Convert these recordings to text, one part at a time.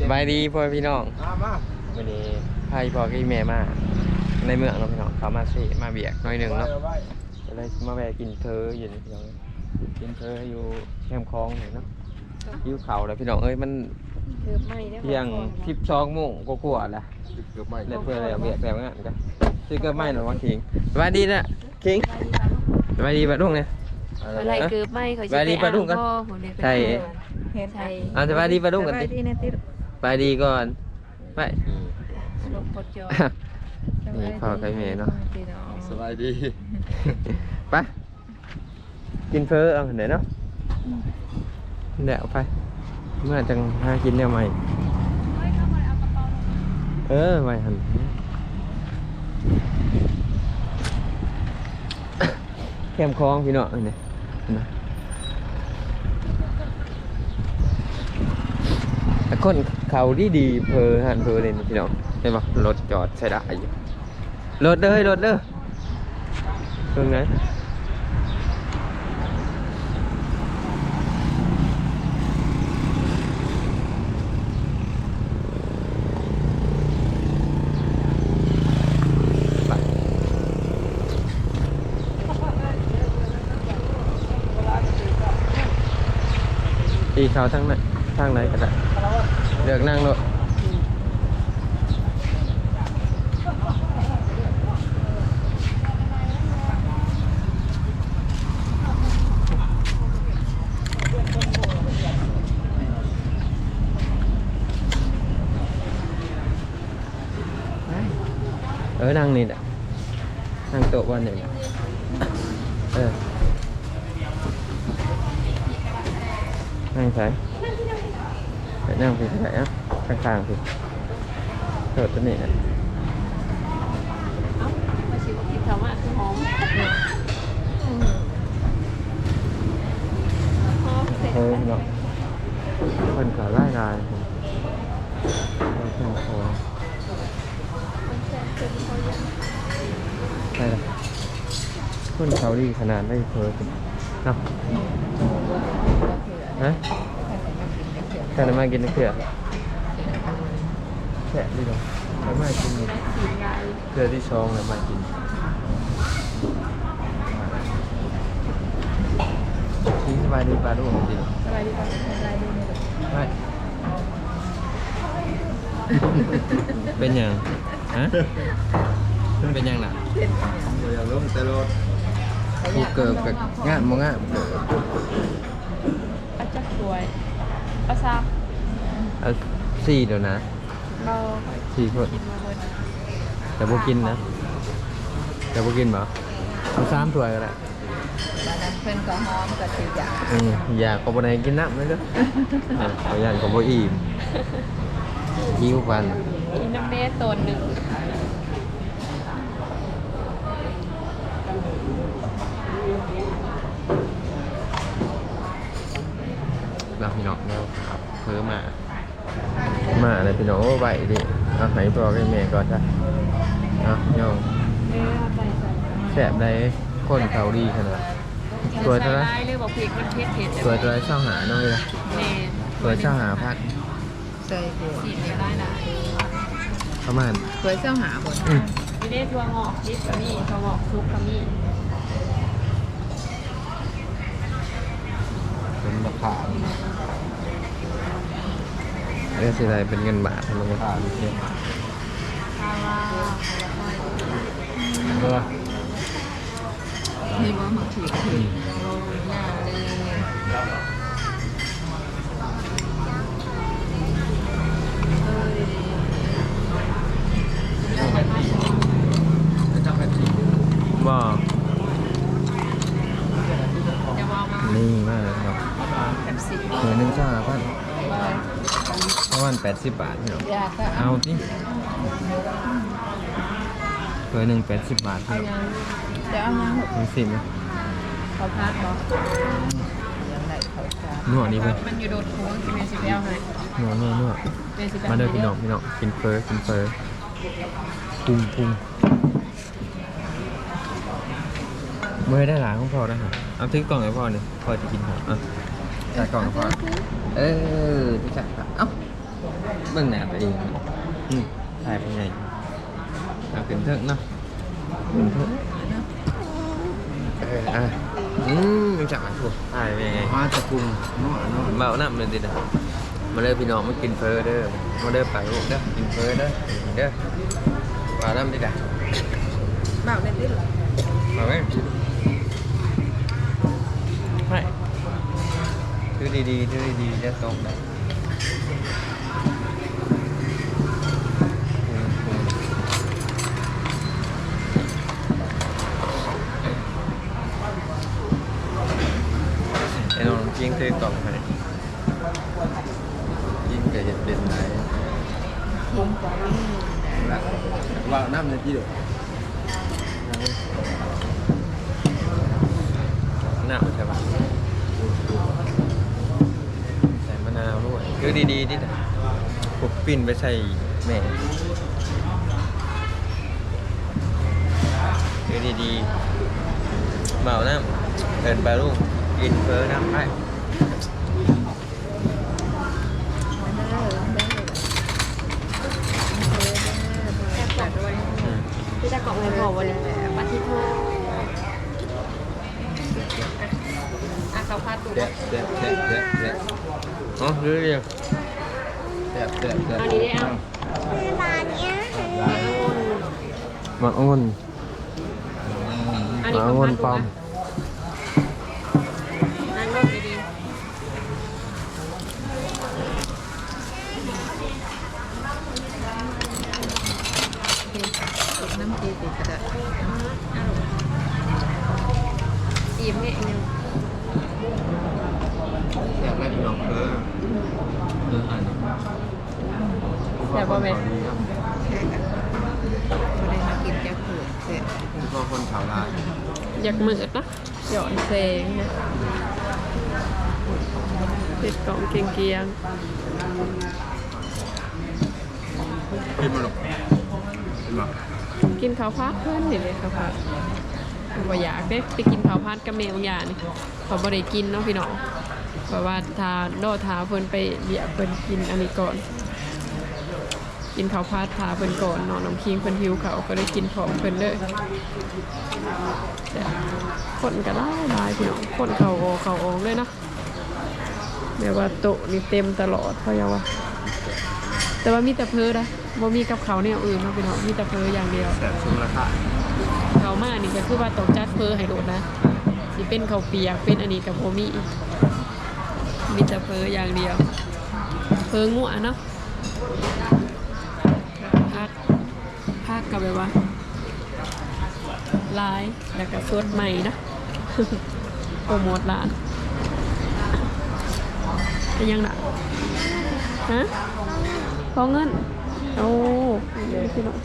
สบายดีพ่อพี่น้องมามาวันนี้พาพ่อกับแม่มา ในเมืองเนาะพี่น้องเขามาสิมาเบียกหน้อยหนึ่งเนาะไว้จะได้มาแวะกินเพออยู่นี่พี่น้องกินเพออยู่แคมป์คลองนี่เนาะยิ้วเขาแล้วพี่น้องเอ้ยมันเกือบไหม้ได้เที่ยงสิบสองโมงกว่าๆแล้วเกือบไม่แล้วเพื่ออะไรเอาเบียกแบบนั้นกันซื้อก็ไม่หรอกว่าคิงสบายดีนะคิงสบายดีปะลุงเนี่ยอะไรเกือบไหม้เขาไปดีปะลุงกันใช่เฮ็ดไทยเอาสบายดีปะลุงกันสติบายดี นะติดสบายดีก่อนไปลมปดจอนี่พ่อกับแม่เนาะ พี่น้องสบายดี ไปกินเพอเอาไหนเนาะเดี๋ยวไป เมื่อจังหากินแนวใหม่ เออไม่หันแคมคลองพี่เนาะนี่นะแต่ คนเขาดีดีๆเพอหันเพอเลยนี่พี่น้องเห็นปะรถจอดใช้ได้อยู่รถเด้อรถเด้อตรงไหนอีเขาทางไหนทางไหนก็ได้ เลือกนั่งรถเออนั่งนี่แหละ นั่งโต๊ะวันหนึ่งเออนั่งใส่ไปนั่งไหนอะข้างๆสิเถิดตัวนี้นะเอ้ามาชิมกินเขามาคือหอมเสร็จเออเนาะเพิ่นก็ไล่ลายผมเอาเครื่องโคใช่ละคนเขาดีขนาดได้เพอสิเนาะฮะ แค่นั้นมากินเถื่อแค่ดีกว่าแล้วมากินนี่กินไงเถื่อที่สองแล้วมากินชิ้นสบายดีปลาดุกจริงสบายดีป่ะสบายดีเนี่ยไม่เป็นยังฮะเป็นยังน่ะเดี๋ยวลงแต่รถกูเกิดกับงานมงานเกิดป้าจักสวย ป้าซับเอาสี่เดี๋ยวนะเราสี่คนกินมาหมดแต่พวกกินนะ แต่พวกกินเปล่าเอาสามถ้วยก็ได้บ้านนั้นเพิ่นก็หอมกับสิยาอืมอยากก็บ่ได้กินน้ำเลยเด้อเออเอาอย่างก็บ่อิ่มหิวปันกินน้ำเมตนหนึ่ง เราพี่น้องเราครับ เพิ่มมามาเลยพี่น้องโอ้ไหวดิเอาให้พ่อให้แม่ก่อนจ้ะเอาโยงเนื้อใส่ใส่แสบได้คนเขาดีขนาดสวยเท่าไหรใส่ได้เลยบอกพริกมันเผ็ดเผ็ดสวยเท่าไหรเช่าหาน้องเลยนะเมนสวยเช่าหาพักใส่หัวสีเนี่ยได้นะประมาณเคยเจ้าหาบนอืมไม่ได้ทัวงอกยิบกะมี่ทัวงอกซุปกะมี่เป็นราคา เรียกสิไรเป็นเงินบาททำไมราคาดิเทียบคาราเออนี่ว่าหมักถีบถีบโรยหน้าเลยจับกันสิบ่จะวางมานี่มากครับแบบสีเหมือนหนึ่งเช่าหาพัน ประมาณแปดสิบบาทพี่น้องอยากก็เอาสิเผื่อหนึ่งแปดสิบบาทพี่น้องจะเอามาหกถึงสิบนะเขาพัดเนาะยังไงเขาจะนวดนี่เพื่อนมันอยู่โดดโค้งที่เมสิเบลให้นวดนวดนวดเมสิเบลมาเด้อพี่น้องพี่น้องกินเฟอร์กินเฟอร์พุงพุงเมื่อได้หลายของพอนะฮะเอาทิ้งกล่องให้พ่อหนึ่งพ่อจะกินครับอะใส่กล่องให้พ่อเออที่ใส่ครับเอ้า เบิ่งตั้งแหนไปเองอืมถ่ายไปไงเอาขึ้นเถอะเนาะขึ้นเถอะเอออะอืมยังจับมันถูกถ่ายไปไงมาจะปรุงเนาะเนาะเบาหน้ามันดินะมาเด้อพี่น้องมากินเฟอเด้อมาเด้อไปลูกเด้อกินเฟอเด้อเด้อเบาหน้ามันดิจ้ะบ่าวเล่นดิเอาไหมไม่ถือดีๆถือดีๆจะตรงได้อืมอืม ไอ้น้องจิงถือกล่องให้จิงก็เห็นเป็นไรว่าน้ำในที่เดียวหนาวใช่ปะใส่มะนาวด้วยคือดีๆดินะผมปิ้นไปใส่แม่คือดีๆเมาน้ำเดินไปลูกกินเฟ้อน้ำไป แต่ด้วย อืม พี่ จะกล่องให้พอวันนี้มาที่พ่ออะเขาพาตัวแดะแดะแดะแดะแดะอ๋อเรื่อยแดะแดะแดะอันนี้ได้เอาๆมาอ้นอันนี้มาของอ้นพันปอม นั่งลงดี น้ำตีติดกระดาษอิ่มเนี่ยเองแดะแรกพี่น้องเออเอออ่านแต่บ่แม่นดีครับไม่ได้มากินแก้เผือกเสร็จพอคนขาวลาอยากมืดนะหย่อนแสงนะติดกล่องเกียงเกียงกินมาหรอกกินมา กินข้าวพัดเพื่อนนี่เลยข้าวพัดบ่อยากเด้ไปกินข้าวพัดกับแม่บางอย่างนี่เขาบ่ได้กินเนาะพี่น้องเพราะว่าทาโดทาเพิ่นไปเบียเพิ่นกินอันนี้ก่อน กินข้าวพัดทาเพิ่นก่อนนอนน้ำคิงเพิ่นหิวเขาก็ได้กินพร้อมเพิ่นเลยคนก็ได้ลายพี่น้องคนเขาออกเขาออกเลยนะแม้ว่าโต๊ะนี่เต็มตลอดเพราะยังว่าแต่ว่ามีแต่เพลนะ บ่มีกับเขาวเนี่ยอื่นเนาะพี่น้องมีแต่เพลอย่างเดียวแดะซุ้มราคาเขามานี่ก็คือว่าต้องจัดเพลให้โดดนะสิเป็นข้าวเปียกเป็นอันนี้กับโบมีมีแต่เพลอย่างเดียว เพลงัวเนาะพักพักกับแบบว่าลายแล้วก็สดใหม่นะโปรโมทร้านเป็นยังล่ะฮะพอเงิน โอ้เดี๋ยพี่น้อง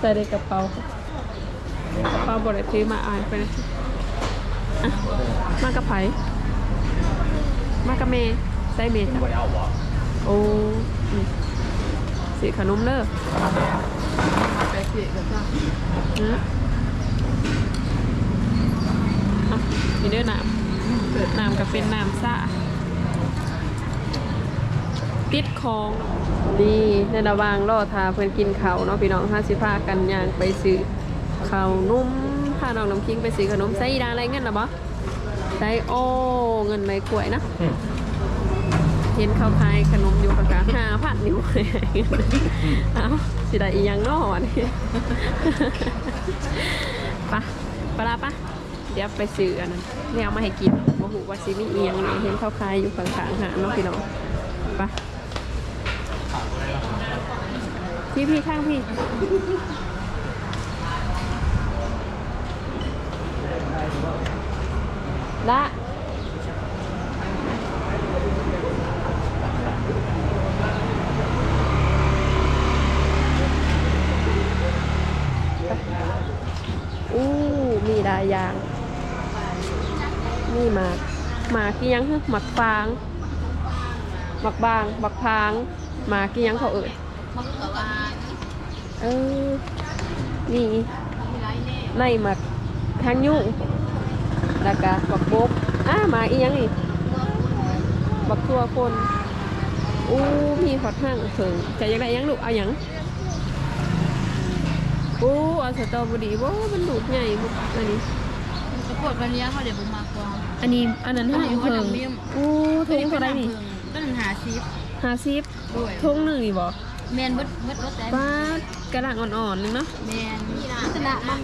ใส่ในกระเป๋ากระเป๋าบริถือมาอ่านไปเลยอะมากับไผ่มากับเมย์ใส่เมย์จ้ะโอ้สีขนมเลิกไปเผือกกับจ้านะอะนี่เด้อน้ำน้ำก็เป็นน้ำซ่า ติดคองดีในระหว่างรอทาเพื่อนกินเขาเนาะพี่น้องห้าสิพากันยางไปซื้อข้าวนุ่มพาน้องน้ำคิงไปซื้อขนมไส้ดาอะไรเงินหรอบ่ไส้โอเงินไม่กล้วยนะเห็นเขาขายขนมอยู่กลางๆห้าพันอยู่เอ้าสิได้อียังนอนี่ปะปลาปะเดี๋ยวไปซื้ออันนั้นเนี่ยเอามาให้กินโมหูว่าซิมีเอียงเห็นเขาขายอยู่ข้างๆหาเน้องพี่น้องปะ พี่พี่ข้างพี่ ละอู้มีหลายยาง นี่หมากหมากกี่ยังฮึหมักฟางหมักบางหมักพางหมากกี่ยังเขาเอ่ย มักกะวาเออนี่ในหมักทางยุ่งแล้วก็บักบกอ่าหมาอีหยังอีกบักตัวคนอู้มีขอดห้างเพิ่งจะยังไงยังลูกเอาหยังอู้เอาสตรอเบอรี่ว้ามันลูกใหญ่บุกอันนี้กระโปดวันนี้เขาเดี๋ยวผมมากกว่าอันนี้อันนั้นห้างอันนี้เพิ่งว่าน้ำเมี่ยมอู้ทงเท่าไหรนี่ต้นหาซิปห้าสิบด้วยทงหนึ่งนี่บ่ แมนเบิดเบิดรถแต่บ้าดกระด้างอ่อนๆนึงเนาะแมนนี่นะชนะมัน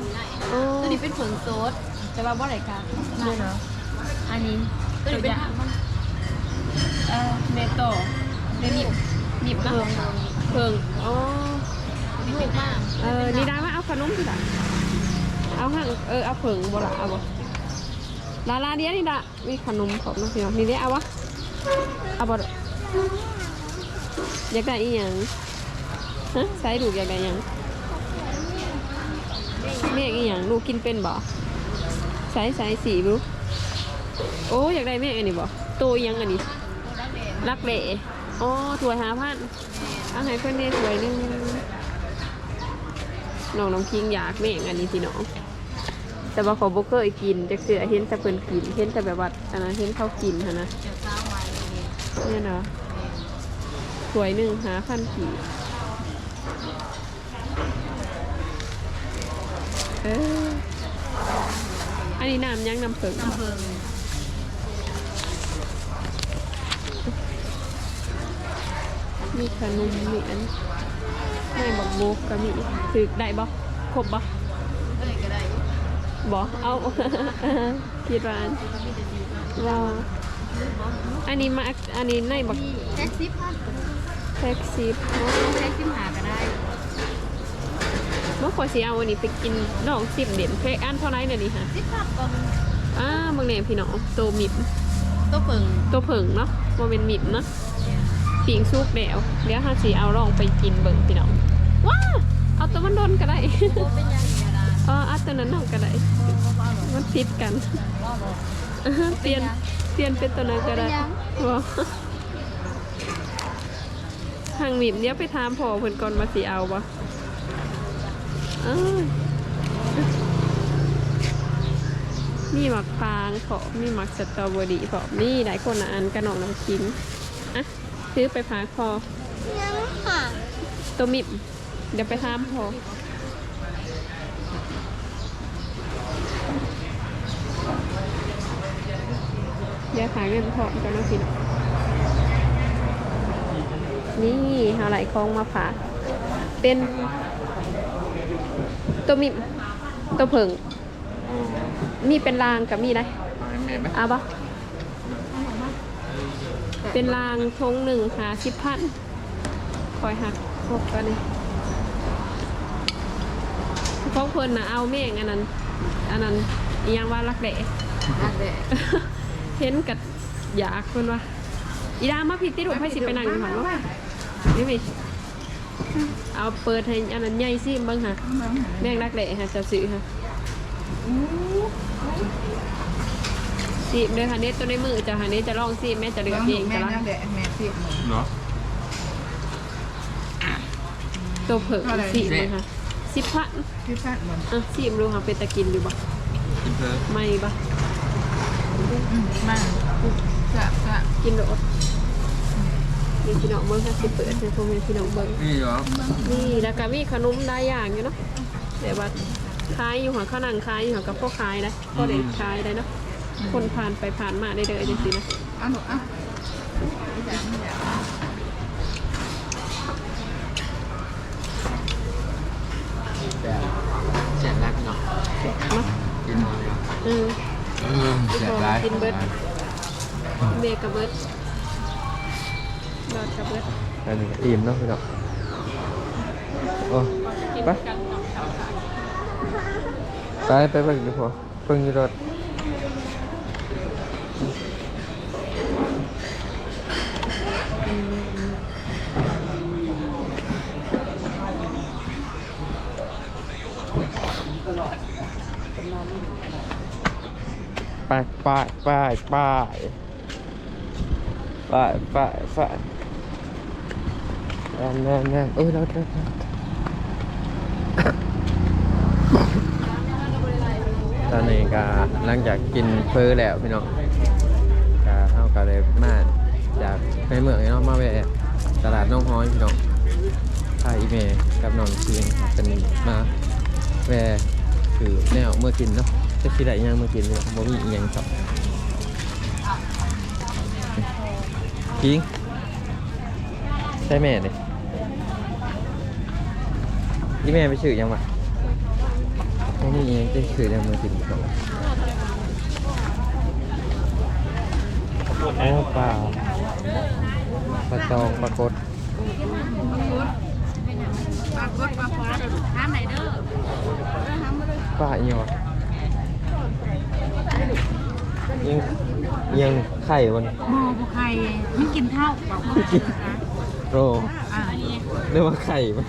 โอ้ตัวนี้เป็นผงโซดแต่ว่าบ่ไหลกันนี่เนาะอันนี้ตัวนี้เป็นมันเออเมโตเป็นหนิบหนิบเพิ่งเพิ่งอ๋อลูกมากเออนี่ได้ไหมเอาขนมสิล่ะเอาห้างเออเอาเพิ่งบ่ละเอาบ่ลาลาเดียวนี่ละมีขนมขอบน้องพี่น้องนี่เด้เอาวะเอาบ่อยากได้อีหยัง ฮะใส่ลูกอยากได้หยังเมฆอีหยังลูกกินเป็นบ่ใส่ใส่สีลูโอ้อยากได้เมฆอันนี้บ่โตอีหยังอันนี้รักเละอ๋อถวยหาพันเอาให้เพื่อนได้ถวยหนึงน้องน้ำคิงอยากแม่งอันนี้พี่น้องแต่ว่าเขาบ่เคยกินจะเสือเห็นแต่เพิ่นกินเห็นแต่แบบว่าอันนั้นเห็นเขากินหั้นนะเดี๋ยวเช้เนี่ยเนาะถวยหนึ่งหาพันกี่ เอออันนี้น้ำยังน้ำเผิงน้ำเพิงมีขนมมีอันไม่บอกโบกก็มีถือได้บ่ครบบ่ก็เลยก็ได้บอเอาคิดว่าอันว่าอันนี้มาอันนี้ในบักมีแท็กซิปพัน แท็กซี่แท็กซิปหาก็ได้เมื่อขอยสิเอาอันนี้ไปกินน้องสิบเด่นเพกอันเท่าไรเนี่ยนี่ฮะซิปพันก็อ่าบางแหนพี่น้องตัวมิดตัวเพิงตัวเผิงเนาะโมเป็นมิดเนาะปิงซุกแดวเดี๋ยวฮาสิเอาลองไปกินเบิ่งพี่น้องว้าเอาตัวมันโดนก็ได้โบเป็นยังไงล่ะเออเอาตัวนั้นน้องก็ได้ว่าบอกมันติดกันว่าบอกอ่าฮะเปลี่ยนเปลี่ยนเป็นตัวนั้นก็ได้เป็นยังว้า ทางหมิบเนี้ยไปถามพ่อเพิ่นก่อนมาสิเอาบ่เอ้ยมีหมักฟางพอมีหมักสตรอเบอรี่พอมีหลายคนอะอันกระหนองน้ำกินอะซื้อไปพากพอยังค่ะตัวมิบเดี๋ยวไปถามพ่อเดี๋ยวหาเงินพอกันนะพี่น้อง นี่เอาไหลคองมาฝากเป็นตัวมิบตัวเผิงมีเป็นรางกับมีได้เอาให้แม่ไหมเอาปะเป็นรางทงหนึ่งหาสิบพันคอยหักครบกันนี่พวกเพิ่นนะเอาเมฆอันนั้น อันนั้นอิหยังว่ารักแดะนั่นแหละเห็นกัดอยากเพิ่นว่าอีดามาพี่ติดให้สิไปนั่งอยู่หันว่า นี่มิเอาเปิดให้อันนั้นใหญ่สิเบิ่งค่ะแม่งรักแดะค่ะจะซื้อค่ะสิบเลยค่ะเน็ตตัวในมือจะค่ะเน็ตจะลองสิแม่จะเลือกเองจะรักเนาะตัวเผิกสิบเลยค่ะสิบพันพี่พัดเหมือนอะสิบรู้ค่ะเป็นตะกินดูบ่กินเพิ่มไม่บ่มากสะสะกินโดด นี่พี่น้องเบิ่งค่ะสิเปิดให้พ่อแม่พี่น้องเบิ่งนี่เหรอนี่แล้วก็มีขนมได้อย่างอยู่เนาะแต่ว่าขายอยู่หัวข้าวนังขายอยู่หัวกับพ่อขายได้ก็ได้ขายได้เนาะคนผ่านไปผ่านมาได้เลยจังซี่นะเอาหนูเอาแบบแสบร้ายพี่น้องเนาะกินหมดเลยเออเออแสบร้ายกินเบิดเบกับเบิดบอดกับเบิด อันนี้ก็อิ่มเนาะพี่น้องโอ้กินไปกันกับข้าวขายไปไปเบิ่งดูพอเบิ่งอยู่รถไปไปไปไปไปไปไป แน่นแน่นแน่นเอ้ยรถรถรถตอนนี้ก็หลังจากกินเฟอแล้วพี่น้องก็เข้ากันเลยมาจากในเมืองเนาะมาแวะตลาดน้องฮ้อยพี่น้องพาอีเมกับน้องเชียงเป็นมาแวคือแนวเมื่อกินเนาะจะคิดอะไรยังเมื่อกินเลยบ่มีอีหยังครับพิงใช่แม่เลย อีแม่ไปชื่อยังวะบ่มีอีหยังจะชื่อยังเมื่อกินครับโอ้เปล่าปลาตองปลากดปลากดปลาฟ้าน้ำไหนเด้อปลาอีหยังวะยังยังไข่วันโมบุไข่ไม่กินเท่าบอกว่าโรอ่าเรียกว่าไข่ไหม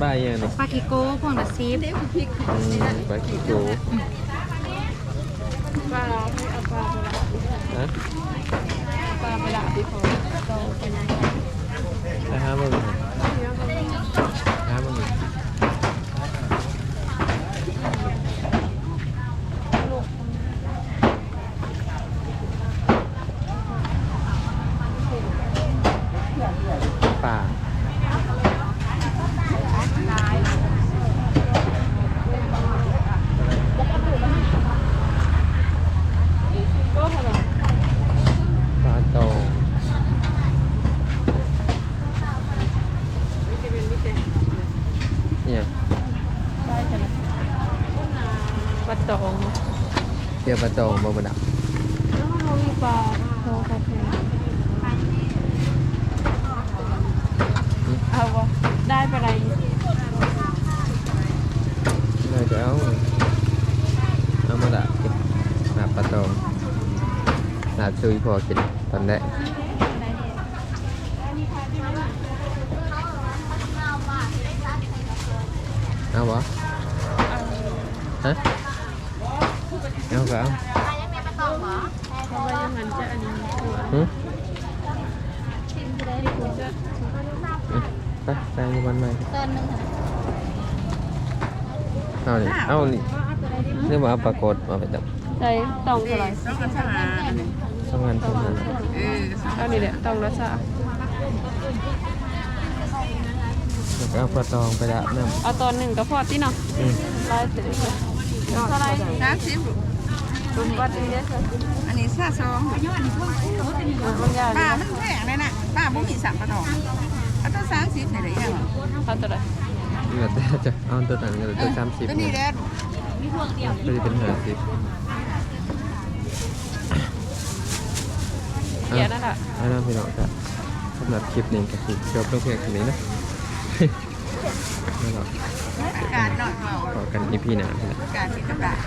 ปลาอย่างนี้ปลาคิโก้พวกนัดซีฟอืมปลาขี้โกปลาให้เอาปลาไปละฮะปลาไปละพี่ขอเราไปไหนไปหามึงหามึงปลาปลาโตเนี่ย ปลาตอง เดี๋ยว ปลาโตมาบดับแล้วเรามีปลาโคคาเฟ่เอาวะได้ปลาอะไรเลยจะเอาเอามาดับกินดับปลาโตดับช่วยพอกินตอนแรกเอาวะฮะ เอาก็เอาเพราะว่ายังหันจะอันนี้ตัวหึจะไปไปวันใหม่ตอนนึงเอานี่เอานี่เรียกว่าเอาปรากฏมาไปจับใส่ตองเท่าไหร่ต้องกันสลาทำงานทำงานเออเอานี่แหละตองละสาแล้วก็เอาปลาตองไปละน้เอาตอนหนึ่งก็พอที่เนาะำอืมไล่เสร็จเลยเท่าไหร่น้ำซีฟ ตุนวัดนี้ได้สิอันนี้ซาซองบางอย่างป้ามันแพงเลยนะป้าบ่มีสับปะรดเอาตัวสามสิบไหนได้ยังเขาตัวไหนเหลือแต่จะเอาตัวนั้นเหลือตัวสามสิบตัวนี้แหละตัวนี้เป็นห้าสิบเกียร์นั่นแหละเอาล่ะพี่น้องครับสำหรับคลิปนี้ก็คือจบลงเพียงแค่นี้นะไม่หรอกอากาศหน่อยเบาขอกันอีพีหน้าพี่นะอากาศที่กระดาษ